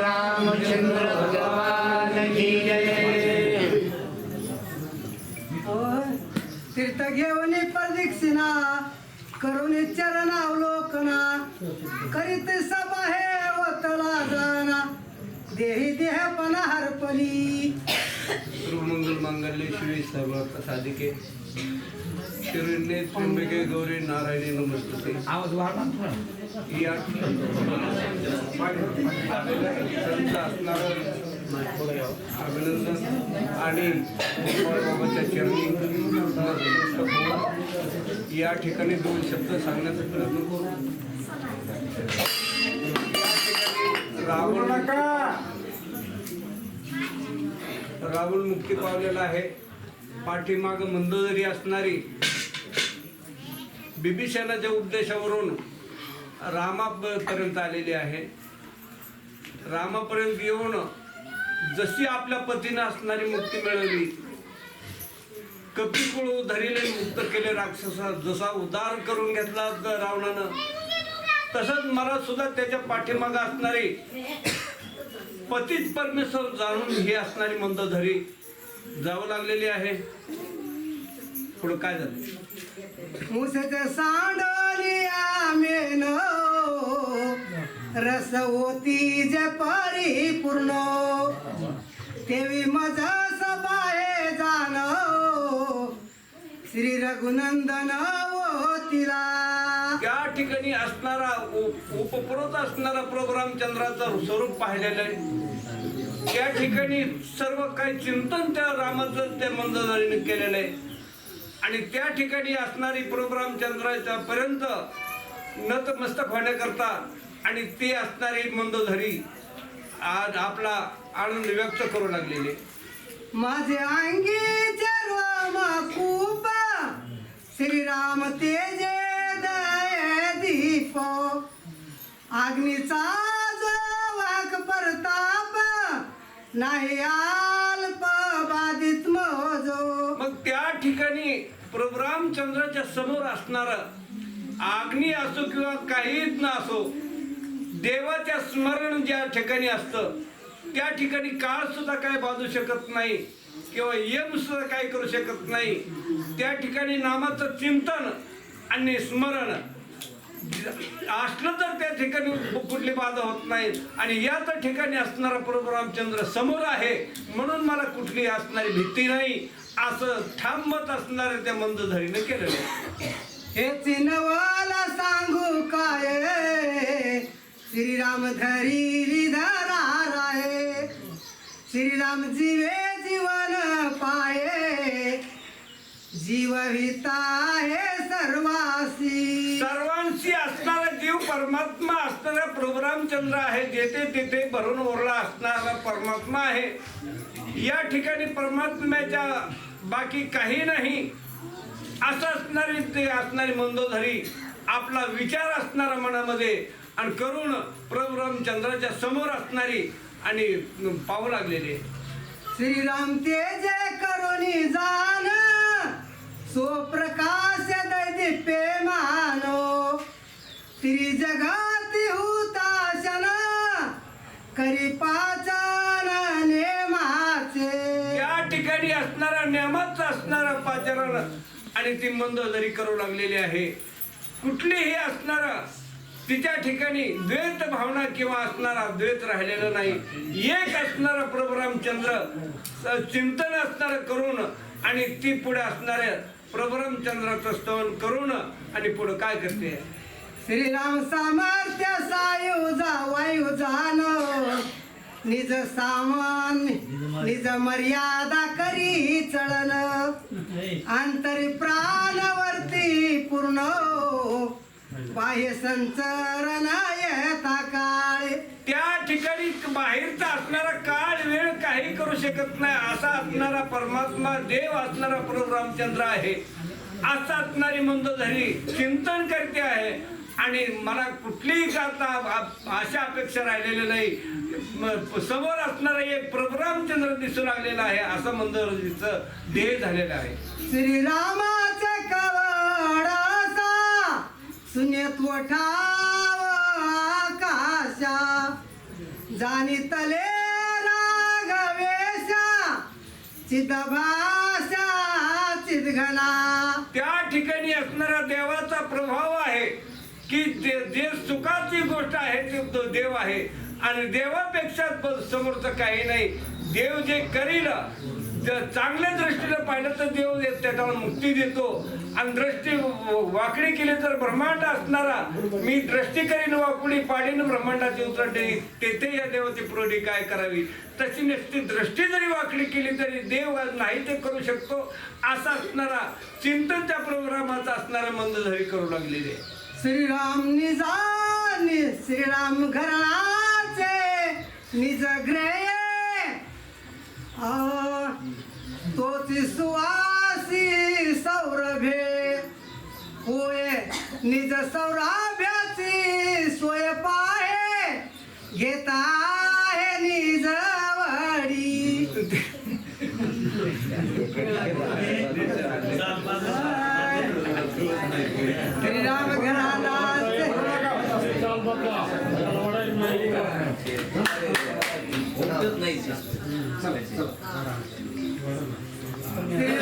रामचंद्र भगवान जय तीर्थ घेऊन प्रदक्षिणा करून चरण अवलोकना करीत सभा हे वतला जाना देही देहपणा हरपली। सर्वमंगल मांगल्ये शिवे सर्वार्थ साधिके शरण्ये त्र्यंबके गौरी नारायणी नमस्ते आवाज थोडा. या संत असणारं अभिनंदन आणि बाबाच्या चरणी या ठिकाणी दोन शब्द सांगण्याचा प्रयत्न करू. रावण रावण मुक्ती पावलेला आहे. पाठीमाग मंदोदरी असणारी बिभीषणाच्या उद्देशावरून रामापर्यंत आलेली आहे. रामापर्यंत येऊन जशी आपल्या पतीनं असणारी मुक्ती मिळवली कपिकुळ धरिले मुक्त केले राक्षसा जसा उद्धार करून घेतला रावणानं तसंच मला सुद्धा त्याच्या पाठीमागं असणारी पतीच परमेश्वर जाणून ही असणारी मंदोधरी जावं लागलेली आहे. पुढं काय झालं? मुसच सांडोलिया मेन रस होती जे परिपूर्ण. तेवी मज सबाहे जाण. श्री रघुनंदन तिला त्या ठिकाणी असणारा उपप्रोत असणारा प्रोग्राम चंद्राचा स्वरूप पाहिलेलं आहे. त्या ठिकाणी सर्व काही चिंतन त्या रामाचं त्या मंदधारीने केलेलं आहे. आणि त्या ठिकाणी असणारी प्रोग्राम चंद्राच्या पर्यंत नतमस्तक होण्याकरता आणि ती असणारी मंदोधरी आज आपला आनंद व्यक्त करू लागलेले माझे अंगी खूप. श्रीराम तेजे दीप अग्निचा नाही अल्प बाधित मोजो. मग त्या ठिकाणी प्रभू रामचंद्राच्या समोर असणार अग्नी असो किंवा काहीच ना असो देवाच्या स्मरण ज्या ठिकाणी असतं त्या ठिकाणी काळ सुद्धा काय बाजू शकत नाही किंवा यम सुद्धा काय करू शकत नाही. त्या ठिकाणी नामाचं चिंतन आणि स्मरण असलं तर त्या ठिकाणी कुठली बाधा होत नाही आणि याच ठिकाणी असणारा प्रभू रामचंद्र समोर आहे म्हणून मला कुठली असणारी भीती नाही. असं ठाम मत असणाऱ्या त्या मंदधारीने केलेलं हे चिनवाला सांगू काय? श्रीराम धरी धरा राहे श्रीराम जीवे जीवन पाये. जीव हिता परमात्मा असणारा प्रभू रामचंद्र आहे जेथे तिथे भरून ओरला असणारा परमात्मा आहे. या ठिकाणी परमात्म्याच्या बाकी काही नाही. असं असणारी ते असणारी मंदोधरी आपला विचार असणारा मनामध्ये आणि करून प्रभू रामचंद्राच्या समोर असणारी आणि पाहू लागलेली श्रीराम श्रीराम जय करुणी जान सो प्रकाश दैदिप्ये करी पाचन नेमाचे या ठिकाणी असणारा नियमाचं असणारा पाचरण आणि ती मंदोदरी करू लागलेली आहे. कुठलीही असणारा तिच्या ठिकाणी द्वैत भावना किंवा असणारा द्वैत राहिलेला नाही. एक असणारा प्रभू रामचंद्र चिंतन असणारं करून आणि ती पुढे असणाऱ्या प्रभू रामचंद्राचं स्तवन करून आणि पुढे काय करते? श्रीराम सामर्थ्य सायुजा वायुजान निज सामान निज मर्यादा करी चळन आंतरी प्राणवर्ती पूर्ण हो. बाह्य संचरण येता काळ. त्या ठिकाणी बाहेरचा असणारा काळ वेळ काही करू शकत नाही. असा असणारा परमात्मा देव असणारा प्रभू रामचंद्र आहे. असा असणारी मंदोधरी चिंतन करते आहे. आणि मला कुठलीही आता आशा अपेक्षा राहिलेली नाही. समोर असणारा एक प्रभू रामचंद्र दिसू लागलेला आहे असं मंदधरीचं ध्येय झालेलं आहे. श्रीरामाचे कवडासा सुनेत्व ठाव आकाशा जाणीतले रागवेशा चिदभाषा चिदघना त्या ठिकाणी असणारा देवाचा प्रभाव आहे की जे जे सुखाची गोष्ट आहे ते तो देव आहे. आणि देवापेक्षा प- समोरचं काही नाही. देव जे करील जर चांगल्या दृष्टीने पाहिलं तर देव त्याच्यावर मुक्ती देतो. आणि दृष्टी वाकडी केली तर ब्रह्मांड असणारा मी दृष्टी करीन वाकडी पाडीन ब्रह्मांडाची उतरते तेथे या देवाची प्रोडी काय करावी? तशी नसती दृष्टी जरी वाकडी केली तरी देव आज नाही ते करू शकतो. असा असणारा चिंतन त्या प्रोग्रामाचा असणारा मंदधरी करू लागलेले आहे. श्रीराम निजा नि- श्रीराम घराचे निज ग्रे आ, तोच सुवासी सौरभे. होय निज सौराभ्याची सोय पाहे. घेता आहे निज वाडी श्रीराम घराला नाही